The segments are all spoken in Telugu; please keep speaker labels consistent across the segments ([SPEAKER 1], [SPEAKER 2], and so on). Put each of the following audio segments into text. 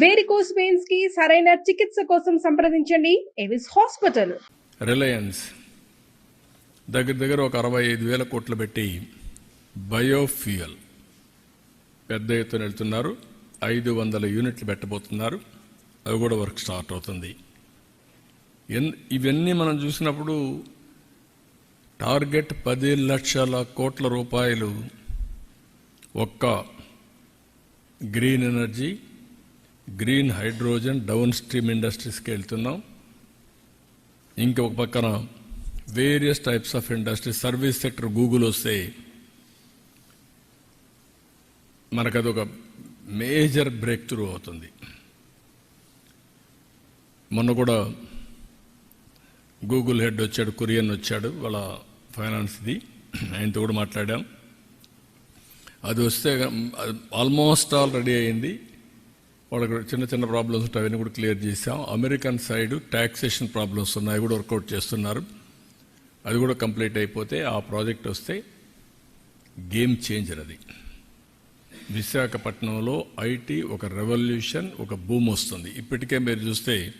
[SPEAKER 1] వేరికోస్ పెయిన్స్కి సరైన చికిత్స కోసం సంప్రదించండి. ఎవిస్ హాస్పిటల్
[SPEAKER 2] రిలయన్స్ దగ్గర దగ్గర ఒక అరవై ఐదు వేల కోట్లు పెట్టి బయోఫ్యూయల్. పెద్ద ఎత్తున వెళ్తున్నారు. ఐదు వందల యూనిట్లు పెట్టబోతున్నారు. అవి కూడా వర్క్ స్టార్ట్ అవుతుంది. ఎన్ ఇవన్నీ మనం చూసినప్పుడు టార్గెట్ పది లక్షల కోట్ల రూపాయలు ఒక్క green energy green hydrogen downstream ఇండస్ట్రీస్కి వెళ్తున్నాం. ఇంకొక పక్కన various types of industry service sector Google వస్తే మనకు అదొక మేజర్ బ్రేక్ త్రూ అవుతుంది. మొన్న కూడా గూగుల్ హెడ్ వచ్చాడు కురియన్ వచ్చాడు వాళ్ళ ఫైనాన్స్ది ఆయనతో కూడా మాట్లాడాం. అది వస్తే ఆల్మోస్ట్ ఆల్ రెడీ అయింది. వాళ్ళకి చిన్న చిన్న ప్రాబ్లమ్స్ ఉంటాయి అవన్నీ కూడా క్లియర్ చేసాం అమెరికన్ సైడ్ ట్యాక్సేషన్ ప్రాబ్లమ్స్ ఉన్నాయి కూడా వర్కౌట్ చేస్తున్నారు. అది కూడా కంప్లీట్ అయిపోతే ఆ ప్రాజెక్ట్ వస్తే గేమ్ చేంజర్ అది విశాఖపట్నంలో ఐటీ ఒక రెవల్యూషన్ ఒక భూమ్ వస్తుంది. ఇప్పటికే మీరు చూస్తే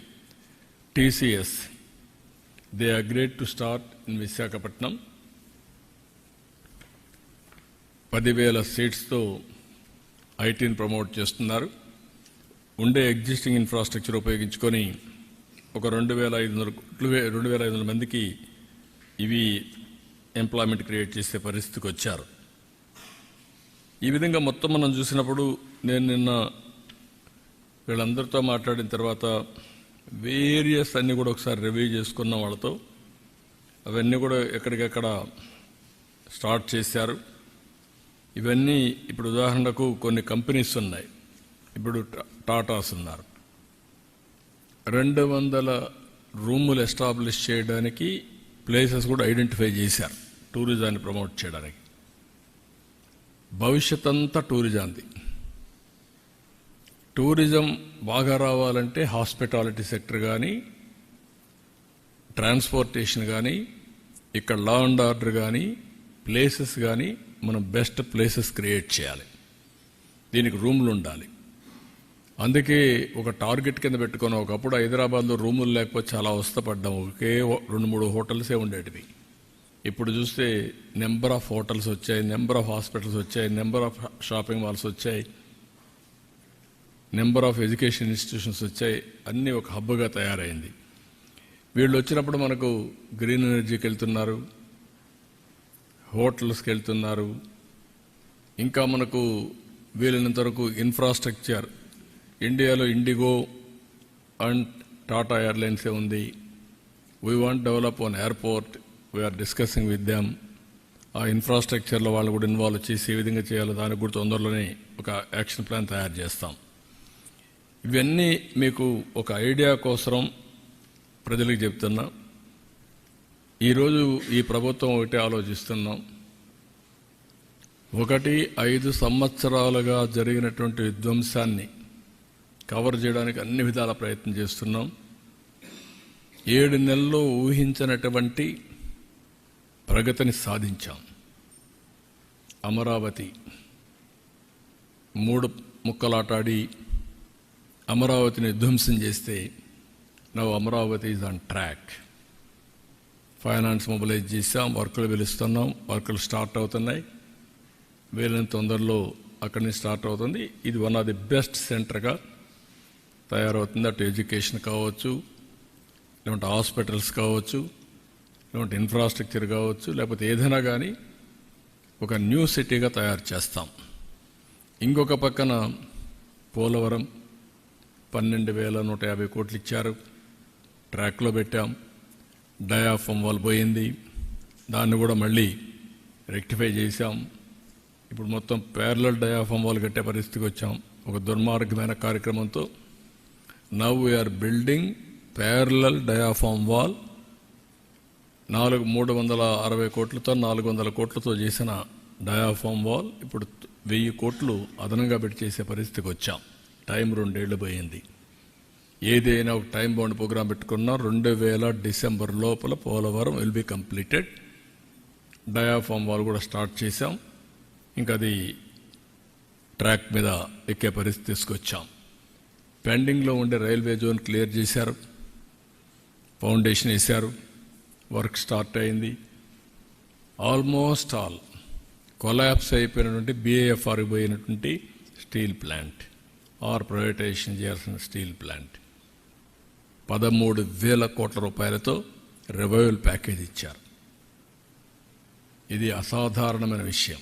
[SPEAKER 2] TCS they agreed to start in Visakhapatnam. పదివేల సీట్స్తో ఐటీని ప్రమోట్ చేస్తున్నారు. ఉండే ఎగ్జిస్టింగ్ ఇన్ఫ్రాస్ట్రక్చర్ ఉపయోగించుకొని ఒక రెండు వేల ఐదు వందల కోట్లు వే- రెండు వేల ఐదు వందల మందికి ఇవి ఎంప్లాయ్మెంట్ క్రియేట్ చేసే పరిస్థితికి వచ్చారు. ఈ విధంగా మొత్తం మనం చూసినప్పుడు నేను నిన్న వీళ్ళందరితో మాట్లాడిన తర్వాత వేరియస్ అన్నీ కూడా ఒకసారి రివ్యూ చేసుకున్న వాళ్ళతో అవన్నీ కూడా ఎక్కడికెక్కడ స్టార్ట్ చేశారు. ఇవన్నీ ఇప్పుడు ఉదాహరణకు కొన్ని కంపెనీస్ ఉన్నాయి. ఇప్పుడు టాటాస్ ఉన్నారు. రెండు వందల రూములు ఎస్టాబ్లిష్ చేయడానికి ప్లేసెస్ కూడా ఐడెంటిఫై చేశారు టూరిజాన్ని ప్రమోట్ చేయడానికి. భవిష్యత్ అంతా టూరిజాంది. టూరిజం బాగా రావాలంటే హాస్పిటాలిటీ సెక్టర్ కానీ ట్రాన్స్పోర్టేషన్ కానీ ఇక్కడ లా అండ్ ఆర్డర్ కానీ ప్లేసెస్ కానీ మనం బెస్ట్ ప్లేసెస్ క్రియేట్ చేయాలి. దీనికి రూమ్లు ఉండాలి అందుకే ఒక టార్గెట్ కింద పెట్టుకొని ఒకప్పుడు హైదరాబాద్లో రూములు లేకపోతే చాలా అవస్థపడ్డాం. ఒకే రెండు మూడు హోటల్సే ఉండేటివి. ఇప్పుడు చూస్తే నెంబర్ ఆఫ్ హోటల్స్ వచ్చాయి నెంబర్ ఆఫ్ హాస్పిటల్స్ వచ్చాయి నెంబర్ ఆఫ్ షాపింగ్ మాల్స్ వచ్చాయి నెంబర్ ఆఫ్ ఎడ్యుకేషన్ ఇన్స్టిట్యూషన్స్ వచ్చాయి అన్నీ ఒక హబ్గా తయారైంది. వీళ్ళు వచ్చినప్పుడు మనకు గ్రీన్ ఎనర్జీకి వెళ్తున్నారు హోటల్స్కి వెళ్తున్నారు ఇంకా మనకు వీలైనంత వరకు ఇన్ఫ్రాస్ట్రక్చర్ ఇండియాలో ఇండిగో అండ్ టాటా ఎయిర్లైన్సే ఉంది. We want develop on airport we are discussing with them ఆ ఇన్ఫ్రాస్ట్రక్చర్లో వాళ్ళు కూడా ఇన్వాల్వ్ చేసి ఏ విధంగా చేయాలో దానికి కూడా తొందరలోనే ఒక యాక్షన్ ప్లాన్ తయారు చేస్తాం. ఇవన్నీ మీకు ఒక ఐడియా కోసరం ప్రజలకు చెప్తున్నా. ఈరోజు ఈ ప్రభుత్వం ఒకటి ఆలోచిస్తున్నాం. ఒకటి ఐదు సంవత్సరాలుగా జరిగినటువంటి విధ్వంసాన్ని కవర్ చేయడానికి అన్ని విధాల ప్రయత్నం చేస్తున్నాం. ఏడు నెలల్లో ఊహించినటువంటి ప్రగతిని సాధించాం. అమరావతి మూడు ముక్కలాటాడి అమరావతిని ధ్వంసం చేస్తే now Amaravati is on track finance mobilise చేసాం వర్కులు పిలుస్తున్నాం వర్కులు స్టార్ట్ అవుతున్నాయి. వీలైన తొందరలో అక్కడి నుంచి స్టార్ట్ అవుతుంది. ఇది వన్ ఆఫ్ ది బెస్ట్ సెంటర్గా తయారవుతుంది. అటు ఎడ్యుకేషన్ కావచ్చు లేకుంటే హాస్పిటల్స్ కావచ్చు లేకుంటే ఇన్ఫ్రాస్ట్రక్చర్ కావచ్చు లేకపోతే ఏదైనా కానీ ఒక న్యూ సిటీగా తయారు చేస్తాం. ఇంకొక పక్కన పోలవరం పన్నెండు వేల నూట యాభై కోట్లు ఇచ్చారు. ట్రాక్లో పెట్టాం. డయాఫమ్ వాళ్ళు పోయింది. దాన్ని కూడా మళ్ళీ రెక్టిఫై చేశాం. ఇప్పుడు మొత్తం ప్యారలల్ డయాఫమ్ వాల్ కట్టే పరిస్థితికి వచ్చాం. ఒక దుర్మార్గమైన కార్యక్రమంతో now we are building parallel diaphragm wall నాలుగు మూడు వందల అరవై కోట్లతో నాలుగు వందల కోట్లతో చేసిన డయాఫామ్ వాల్ ఇప్పుడు వెయ్యి కోట్లు అదనంగా పెట్టి చేసే పరిస్థితికి వచ్చాం. టైం రెండేళ్ళు పోయింది. ఏదైనా ఒక టైం బౌండ్ ప్రోగ్రాం పెట్టుకున్నా రెండు వేల డిసెంబర్ లోపల Polavaram will be completed diaphragm wall కూడా స్టార్ట్ చేశాం. ఇంకా అది ట్రాక్ మీద ఎక్కే పరిస్థితి తీసుకొచ్చాం పెండింగ్లో ఉండే రైల్వే జోన్ క్లియర్ చేశారు. ఫౌండేషన్ వేశారు. వర్క్ స్టార్ట్ అయింది. ఆల్మోస్ట్ ఆల్ కొలాప్స్ అయిపోయినటువంటి బిఏఎఫ్ఆర్ పోయినటువంటి స్టీల్ ప్లాంట్. ఆర్ ప్రైవేటైజేషన్ చేయాల్సిన స్టీల్ ప్లాంట్. పదమూడు వేల కోట్ల రూపాయలతో రివైవల్ ప్యాకేజ్ ఇచ్చారు. ఇది అసాధారణమైన విషయం.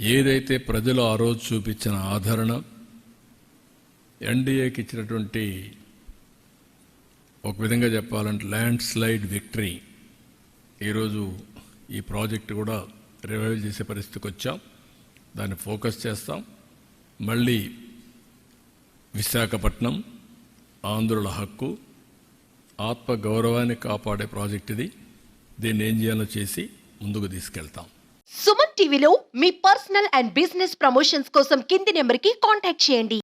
[SPEAKER 2] ఏదైతే ప్రజలు ఆ రోజు చూపించిన ఆదరణ ఎన్డీఏకి ఇచ్చినటువంటి ఒక విధంగా చెప్పాలంటే ల్యాండ్ స్లైడ్ విక్టరీ. ఈరోజు ఈ ప్రాజెక్ట్ కూడా రివైవ్ చేసే పరిస్థితికి వచ్చాం. దాన్ని ఫోకస్ చేస్తాం. మళ్ళీ విశాఖపట్నం ఆంధ్రుల హక్కు ఆత్మ గౌరవాన్ని కాపాడే ప్రాజెక్ట్ ఇది. దీన్ని ఏం చేయాలో చేసి ముందుకు తీసుకెళ్తాం.
[SPEAKER 3] సుమన్ టీవీలో మీ పర్సనల్ అండ్ బిజినెస్ ప్రమోషన్స్ కోసం కింది నెంబర్కి కాంటాక్ట్ చేయండి.